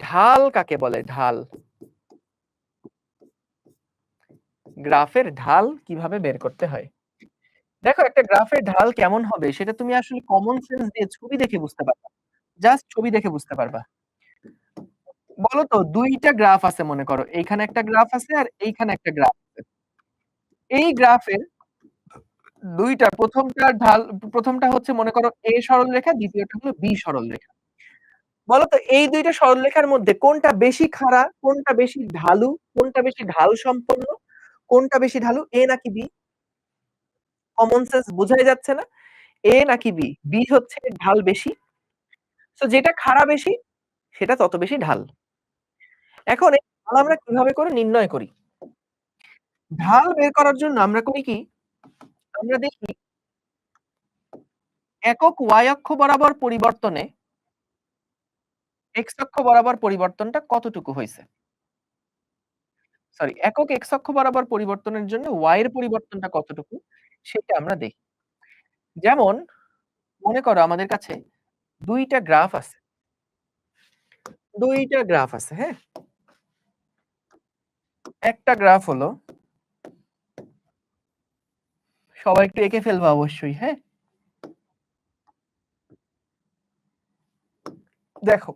ঢাল কাকে বলে ঢাল? গ্রাফের ঢাল কীভাবে বের করতে হয়? দেখো, একটা গ্রাফের ঢাল কেমন হবে সেটা তুমি আসলে কমন সেন্স দিয়ে ছবি দেখে বুঝতে পারবা। জাস্ট ছবি দেখে বুঝতে পারবা। বলো তো, দুইটা গ্রাফ আছে মনে করো। এইখানে একটা গ্রাফ আছে আর এইখানে একটা গ্রাফ আছে। এই গ্রাফের ২ টা ১ম টার ঢাল, প্রথমটা হচ্ছে মনে করো এ সরল রেখা দ্বিতীয়টা হলো বি সরলরেখা। বলো তো এই ২ টা সরলরেখার মধ্যে কোনটা বেশি খাড়া, কোনটা বেশি ঢালু, কোনটা বেশি ঢাল সম্পন্ন, কোনটা বেশি ঢালু এ নাকি বি কমন সেন্স বোঝাই যাচ্ছে না? এ নাকি বি বি হচ্ছে ঢাল বেশি। তো যেটা খাড়া বেশি সেটা তত বেশি ঢাল। এখন ঢাল আমরা কীভাবে করে নির্ণয় করি? ঢাল বের করার জন্য আমরা করি কি? আমরা দেখি একক y অক্ষ বরাবর পরিবর্তনে x অক্ষ বরাবর পরিবর্তনটা কতটুকু হইছে? সরি একক x অক্ষ বরাবর পরিবর্তনের জন্য y এর পরিবর্তনটা কতটুকু সেটা আমরা দেখি। যেমন মনে করো আমাদের কাছে ২ টা গ্রাফ আছে। ২ টা গ্রাফ আছে, হ্যাঁ? একটা গ্রাফ হলো সবাই একটু এঁকে ফেলবা অবশ্যই, হ্যাঁ? দেখো।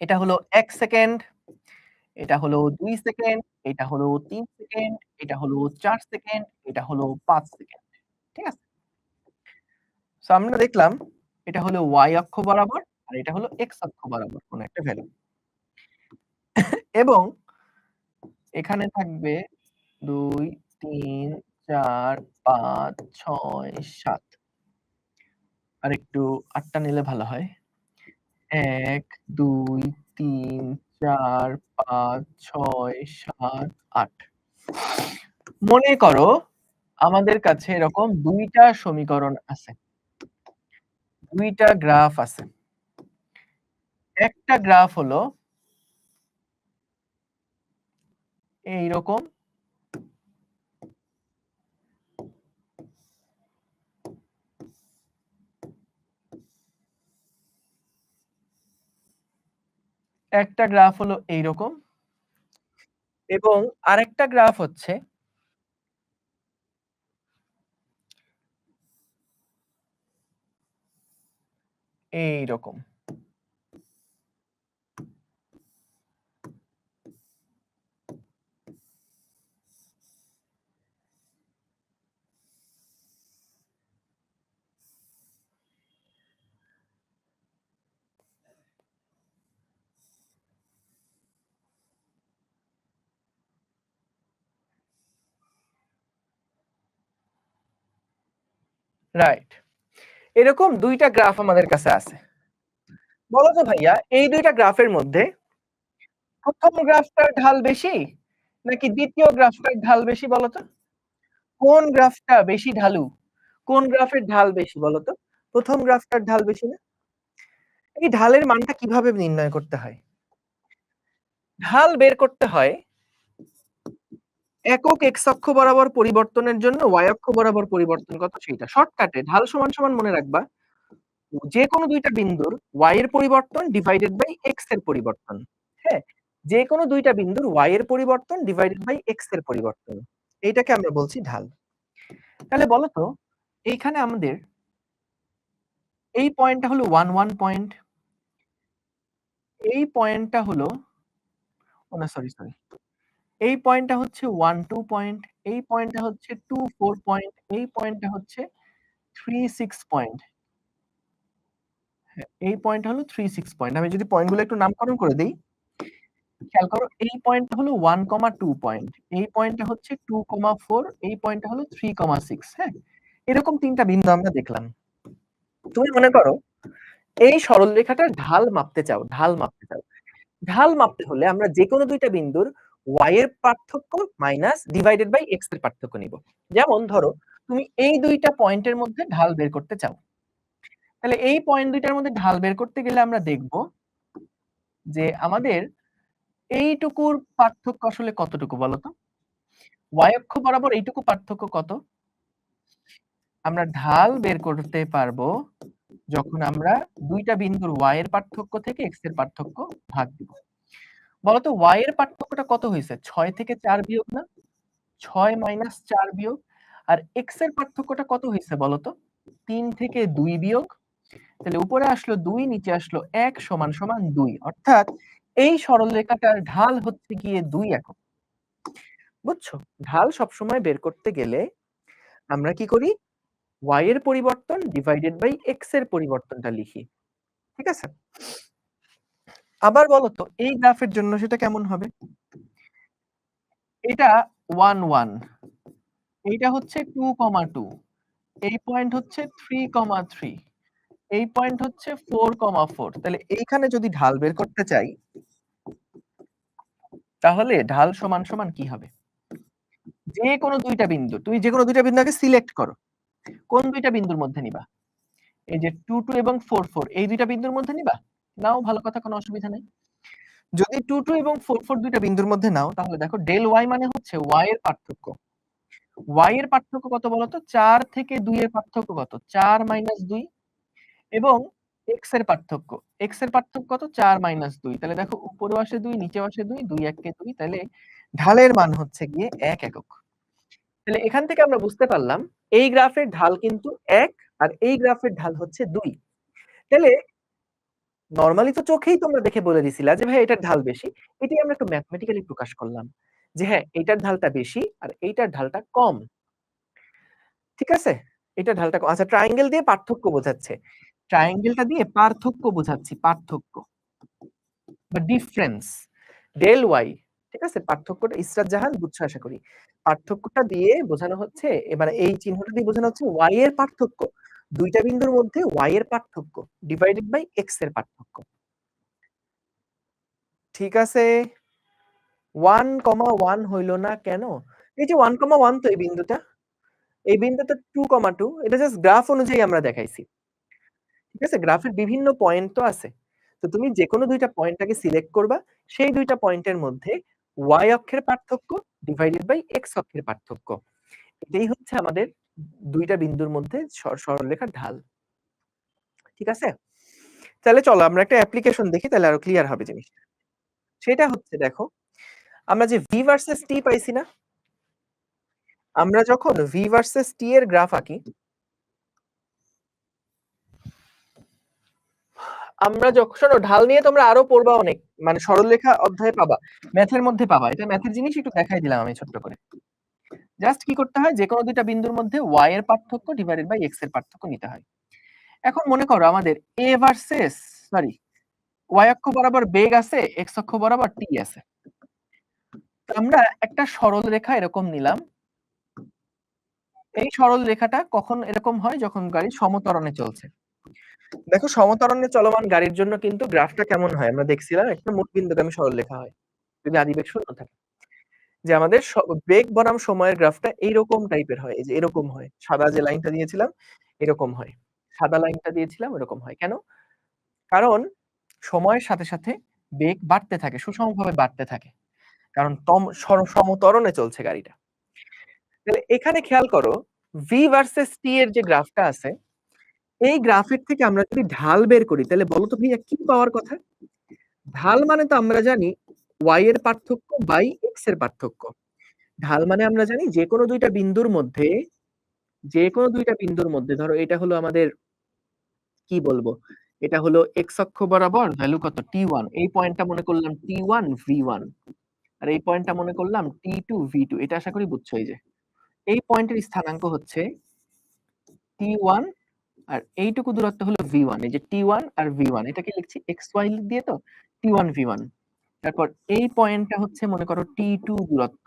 এটা হলো এক সেকেন্ড, এটা হলো দুই সেকেন্ড, এটা হলো তিন সেকেন্ড, এটা হলো চার সেকেন্ড, এটা হলো পাঁচ সেকেন্ড। ঠিক আছে? সো আমরা দেখলাম এটা হলো ওয়াই অক্ষ বরাবর আর এটা হলো এক্স অক্ষ বরাবর কোন একটা ভ্যালু। এবং এখানে থাকবে দুই তিন চার পাঁচ ছয় সাত আর একটু আটটা নিলে ভালো হয়। ১, ২, ৩, ৪, ৫, ৬, ৭, ৮ মনে করো আমাদের কাছে এরকম দুইটা সমীকরণ আছে। দুইটা গ্রাফ আছে। একটা গ্রাফ হলো এইরকম। একটা গ্রাফ হলো এইরকম। এবং আরেকটা গ্রাফ হচ্ছে এইরকম। রাইট। এরকম ২ টা গ্রাফ আমাদের কাছে আছে। বলো তো ভাইয়া, এই ২ টা গ্রাফের মধ্যে ১ম গ্রাফটার ঢাল বেশি নাকি ২য় গ্রাফটার ঢাল বেশি বলো তো? কোন গ্রাফটা বেশি ঢালু? কোন গ্রাফের ঢাল বেশি বলো তো? ১ম গ্রাফটার ঢাল বেশি না? এই ঢালের মানটা কীভাবে নির্ণয় করতে হয়? ঢাল বের করতে হয় একক x অক্ষ বরাবর পরিবর্তনের জন্য y অক্ষ বরাবর পরিবর্তন কত সেইটা। শর্টকাটে ঢাল সমান, সমান মনে রাখবা যেকোনো ২ টা বিন্দুর y এর পরিবর্তন ডিভাইডেড বাই x এর পরিবর্তন। হ্যাঁ? যেকোনো ২ টা বিন্দুর y এর পরিবর্তন ডিভাইডেড বাই এক্সের পরিবর্তন। এইটাকে আমরা বলছি ঢাল। তাহলে বলো তো এইখানে আমাদের এই পয়েন্টটা হলো 1, 1 পয়েন্ট। এই পয়েন্টটা হলো ও না সরি, সরি। এই পয়েন্টটা হচ্ছে 1, 2 পয়েন্ট, এই পয়েন্টটা হচ্ছে 2, 4 পয়েন্ট, এই পয়েন্টটা হচ্ছে 3, 6 পয়েন্ট। এই পয়েন্ট হলো 3, 6 পয়েন্ট। আমি যদি পয়েন্টগুলো একটু নামকরণ করে দেই। খেয়াল করো এই পয়েন্টটা হলো 1, 2 পয়েন্ট। এই পয়েন্টটা হচ্ছে 2, 4 এই পয়েন্টটা হলো 3, 6 হ্যাঁ? এরকম তিনটা বিন্দু আমরা দেখলাম। তুমি মনে করো এই সরলরেখাটার ঢাল মাপতে চাও, ঢাল মাপতে চাও। ঢাল মাপতে হলে আমরা যেকোনো ২ টা বিন্দুর y এর পার্থক্য মাইনাস ডিভাইডেড বাই x এর পার্থক্য নিব। যেমন ধরো, তুমি এই ২ টা পয়েন্টের মধ্যে ঢাল বের করতে চাও। তাহলে এই পয়েন্ট দুইটার মধ্যে ঢাল বের করতে গেলে আমরা দেখব যে আমাদের এইটুকুর পার্থক্য আসলে কতটুকু বলো তো? y অক্ষ বরাবর এইটুকু পার্থক্য কত? আমরা ঢাল বের করতে পারব যখন আমরা দুইটা বিন্দুর y এর পার্থক্য থেকে x এর পার্থক্য ভাগ দিব বলতো y এর পার্থক্যটা কত হয়েছে? ছয় থেকে চার বিয়োগ না? ছয় মাইনাস চার বিয়োগ। আর x এর পার্থক্যটা কত হয়েছে বলতো? তিন থেকে দুই বিয়োগ। তাহলে উপরে আসলো দুই, নিচে আসলো এক সমান সমান দুই। অর্থাৎ এই সরলরেখাটার ঢাল হচ্ছে গিয়ে দুই একক। বুঝছ? ঢাল সবসময় বের করতে গেলে আমরা কি করি? ওয়াই এর পরিবর্তন ডিভাইডেড বাই x এর পরিবর্তনটা লিখি। ঠিক আছে? আবার বলো তো এই গ্রাফের জন্য সেটা কেমন হবে? এটা ওয়ান ওয়ান এইটা হচ্ছে টু কমা টু এই পয়েন্ট হচ্ছে থ্রি কমা থ্রি এই পয়েন্ট হচ্ছে ফোর কমা ফোর তাহলে এইখানে যদি ঢাল বের করতে চাই, তাহলে ঢাল সমান সমান কি হবে? যে কোনো দুইটা বিন্দু, তুমি যে কোনো দুইটা বিন্দু আগে সিলেক্ট করো, কোন দুইটা বিন্দুর মধ্যে নিবা? এই যে টু টু এবং ফোর ফোর এই দুইটা বিন্দুর মধ্যে নিবা? নাও, ভালো কথা, কোনো অসুবিধা নেই। যদি টু টু এবং ফোর ফোর দুইটা বিন্দুর মধ্যে নাও, তাহলে দেখো ডেল ওয়াই মানে হচ্ছে ওয়াই এর পার্থক্য। ওয়াই এর পার্থক্য কত বলতো? চার থেকে দুই এর পার্থক্য কত? চার মাইনাস দুই এবং এক্সের পার্থক্য। এক্সের পার্থক্য কত? চার মাইনাস দুই। তাহলে দেখো, উপরে আসে দুই, নিচে আসে দুই দুই এককে দুই, তাহলে ঢালের মান হচ্ছে গিয়ে এক একক। তাহলে এখান থেকে আমরা বুঝতে পারলাম, এই গ্রাফের ঢাল কিন্তু এক আর এই গ্রাফের ঢাল হচ্ছে দুই। তাহলে নর্মালি তো চোখেই তোমরা দেখে বলে দিছিলা যে, ভাই, এটার ঢাল বেশি। এটাই আমরা একটু ম্যাথমেটিক্যালি প্রকাশ করলাম যে হ্যাঁ এটার ঢালটা বেশি আর এইটার ঢালটা কম। ঠিক আছে? এটা ঢালটা আচ্ছা ট্রায়াঙ্গেল দিয়ে পার্থক্য বোঝাচ্ছে। ট্রায়াঙ্গেলটা দিয়ে পার্থক্য বোঝাচ্ছি, পার্থক্য। বা ডিফারেন্স ডেল ওয়াই ঠিক আছে? পার্থক্যটা ইসরাত জাহান বুঝছ, আশা করি। পার্থক্যটা দিয়ে বোঝানো হচ্ছে, এবার এই চিহ্নটা দিয়ে বোঝানো হচ্ছে ওয়াই এর পার্থক্য। দুইটা বিন্দুর মধ্যে ওয়াই এর পার্থক্য ডিভাইডেড বাই এক্সের পার্থক্য। ঠিক আছে? ওয়ান কমা ওয়ান হইল না কেন? এই যে ওয়ান কমা ওয়ান তো এই বিন্দুটা? এই বিন্দুটা টু কমা টু এটা জাস্ট গ্রাফ অনুযায়ী আমরা দেখাইছি। ঠিক আছে? গ্রাফের বিভিন্ন পয়েন্ট তো আছে। তো তুমি যে কোনো দুইটা পয়েন্টটাকে সিলেক্ট করবা, সেই দুইটা পয়েন্টের মধ্যে ওয়াই অক্ষের পার্থক্য ডিভাইডেড বাই এক্স অক্ষের পার্থক্য। এটাই হচ্ছে আমাদের দুইটা বিন্দুর মধ্যে সরলরেখার ঢাল। ঠিক আছে? তাহলে চলো আমরা একটা অ্যাপ্লিকেশন দেখি, তাহলে আরও ক্লিয়ার হবে জিনিসটা। সেটা হচ্ছে দেখো, আমরা যে ভি ভার্সেস টি পাইছি না, আমরা যখন ভি ভার্সেস টি এর গ্রাফ আঁকি, আমরা যখন ঢাল নিয়ে তোমরা আরও পড়বা অনেক মানে সরলরেখা অধ্যায় পাবা ম্যাথের মধ্যে পাবা। এটা ম্যাথের জিনিস একটু দেখাই দিলাম আমি ছোট্ট করে। জাস্ট কি করতে হয়? যে কোনো দুইটা বিন্দুর মধ্যে ওয়াই এর পার্থক্য ডিভাইডেড বাই এক্সের পার্থক্য নিতে হয়। এখন মনে করো আমাদের এ ভার্সেস সরি ওয়াই অক্ষ বরাবর বেগ আছে এক্স অক্ষ বরাবর টি আছে। আমরা একটা সরল রেখা এরকম নিলাম। এই সরল রেখাটা কখন এরকম হয়? যখন গাড়ি সমতরণে চলছে। দেখো, সমতরণে চলমান গাড়ির জন্য কিন্তু গ্রাফটা কেমন হয়? আমরা দেখছিলাম একটা মোট বিন্দুগামী সরল রেখা হয়। যদি আদিবেগ শূন্য থাকে। যে আমাদের বেগ বনাম সময়ের গ্রাফটা এইরকম টাইপের হয়। এই যে এরকম হয়। সাদা যে লাইনটা দিয়েছিলাম, এরকম হয়। সাদা লাইনটা দিয়েছিলাম, এরকম হয়। কেন? কারণ সময়ের সাথে সাথে বেগ বাড়তে থাকে, সুষমভাবে বাড়তে থাকে। কারণ তম সমতরণে চলছে গাড়িটা। তাহলে এখানে খেয়াল করো ভি ভার্সেস টি এর যে গ্রাফটা আছে, এই গ্রাফের থেকে আমরা যদি ঢাল বের করি, তাহলে বলো তো ভাইয়া কি পাওয়ার কথা? ঢাল মানে তো আমরা জানি ওয়াই এর পার্থক্য বাই এক্সের পার্থক্য। ঢাল মানে আমরা জানি যে কোনো দুইটা বিন্দুর মধ্যে যে কোনো দুইটা বিন্দুর মধ্যে, ধরো এটা হলো আমাদের, কি বলব? এটা হলো এক্স অক্ষ বরাবর ভ্যালু কত? টি ওয়ান এই পয়েন্টটা মনে করলাম টি ওয়ান ভি ওয়ান আর এই পয়েন্টটা মনে করলাম টি টু ভি টু এটা আশা করি বুঝছ এই যে। এই পয়েন্টের স্থানাঙ্ক হচ্ছে টি ওয়ান আর এইটুকু দূরত্ব হলো ভি ওয়ান এই যে টি ওয়ান আর ভি ওয়ান এটাকে লিখছি এক্স ওয়াই দিয়ে তো? টি ওয়ান ভি ওয়ান তারপর এই পয়েন্টটা হচ্ছে, মনে করো টি টু দূরত্ব।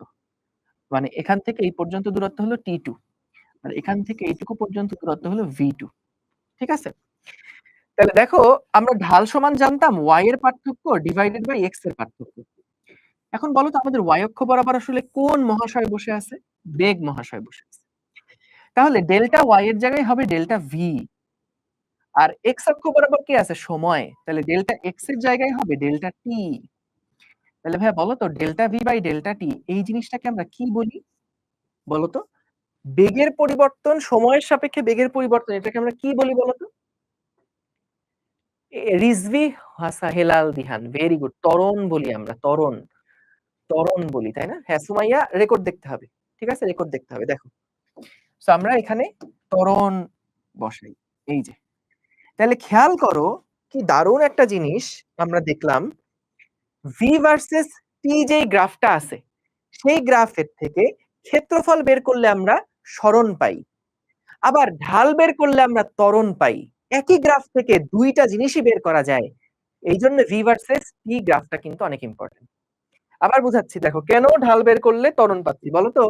মানে এখান থেকে এই পর্যন্ত দূরত্ব হলো টি টু আর এখান থেকে এইটুকু পর্যন্ত দূরত্ব হলো ভি টু ঠিক আছে? তাহলে দেখো, আমরা ঢাল সমান জানতাম ওয়াই এর পার্থক্য ডিভাইডেড বাই এক্সের পার্থক্য। এখন বলো তো, আমাদের ওয়াই অক্ষ বরাবর আসলে কোন মহাশয় বসে আছে? বেগ মহাশয় বসে আছে। তাহলে ডেল্টা ওয়াই এর জায়গায় হবে ডেল্টা ভি আর এক্স অক্ষ বরাবর কি আছে? সময়। তাহলে ডেল্টা এক্সের জায়গায় হবে ডেল্টা টি তাহলে ভাইয়া বলো তো delta V by delta T এই জিনিসটাকে আমরা কি বলি বলতো বেগের পরিবর্তন সময়ের সাপেক্ষে বেগের পরিবর্তন এটাকে আমরা কি বলি বলতো এ রিজভী হাসা হেলাল দিহান ভেরি গুড। তরণ বলি আমরা তরণ তরণ বলি, তাই না? হ্যাঁ, সুমাইয়া রেকর্ড দেখতে হবে। ঠিক আছে? রেকর্ড দেখতে হবে। দেখো। তো আমরা এখানে তরণ বসাই। এই যে। তাহলে খেয়াল করো কি দারুণ একটা জিনিস আমরা দেখলাম। V ভার্সেস T যেই গ্রাফটা আছে, সেই গ্রাফের থেকে ক্ষেত্রফল বের করলে আমরা সরণ পাই। আবার ঢাল বের করলে আমরা তরণ পাই। একই গ্রাফ থেকে দুইটা জিনিসই বের করা যায়। এইজন্য V ভার্সেস টি গ্রাফটা কিন্তু অনেক ইম্পোর্টেন্ট। আবার বুঝাচ্ছি দেখো কেন ঢাল বের করলে তরণ পাচ্ছি বলো তো?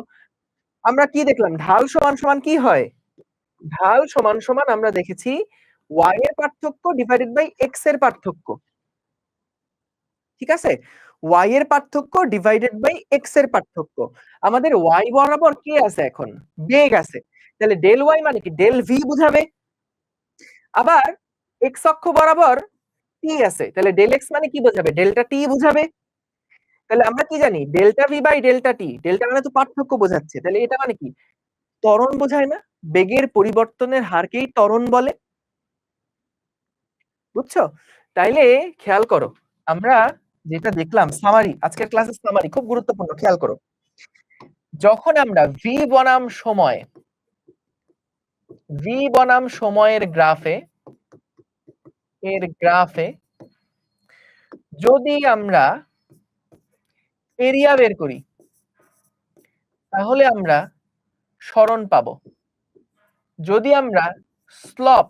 আমরা কি দেখলাম? ঢাল সমান, সমান কি হয়? ঢাল সমান, সমান আমরা দেখেছি ওয়াই এর পার্থক্য ডিভাইডেড বাই x এর পার্থক্য। ঠিক আছে? y এর পার্থক্য ডিভাইডেড বাই x এর পার্থক্য। আমাদের y বরাবর কে আছে এখন? বেগ আছে। তাহলে ডেল ওয়াই মানে কি? ডেল v বুঝাবে। আবার x অক্ষ বরাবর t আছে। তাহলে ডেল এক্স মানে কি বোঝাবে? ডেল্টা টি বুঝাবে। তাহলে আমরা কি জানি? Delta V by delta T delta মানে তো পার্থক্য বোঝাচ্ছে। তাহলে এটা মানে কি? ত্বরণ বোঝায় না? বেগের পরিবর্তনের হারকেই ত্বরণ বলে। বুঝছ? তাইলে খেয়াল করো। আমরা যেটা দেখলাম সামারি, আজকের ক্লাসের সামারি খুব গুরুত্বপূর্ণ খেয়াল করো। যখন আমরা v বনাম সময় v বনাম সময়ের গ্রাফে এর গ্রাফে যদি আমরা এরিয়া বের করি তাহলে আমরা স্মরণ পাব যদি আমরা স্লপ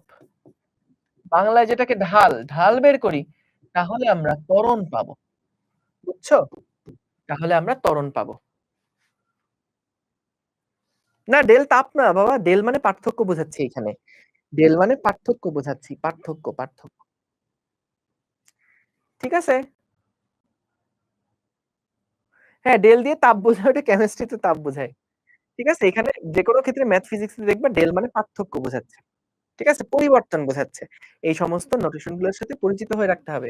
বাংলায় যেটাকে ঢাল, ঢাল বের করি তাহলে আমরা ত্বরণ পাবো। বুঝছ? তাহলে আমরা ত্বরণ পাবো। না ডেল তাপ না বাবা। ডেল মানে পার্থক্য বোঝাচ্ছি এখানে। ডেল মানে পার্থক্য বোঝাচ্ছি। পার্থক্য, পার্থক্য। ঠিক আছে? হ্যাঁ, ডেল দিয়ে তাপ বোঝায় ওটা কেমিস্ট্রিতে তাপ বোঝায়। ঠিক আছে? এখানে যে কোনো ক্ষেত্রে ম্যাথ ফিজিক্স দেখবা ডেল মানে পার্থক্য বোঝাচ্ছে। ঠিক আছে? পরিবর্তন বোঝাচ্ছে। এই সমস্ত নোটেশনগুলোর সাথে পরিচিত হয়ে রাখতে হবে।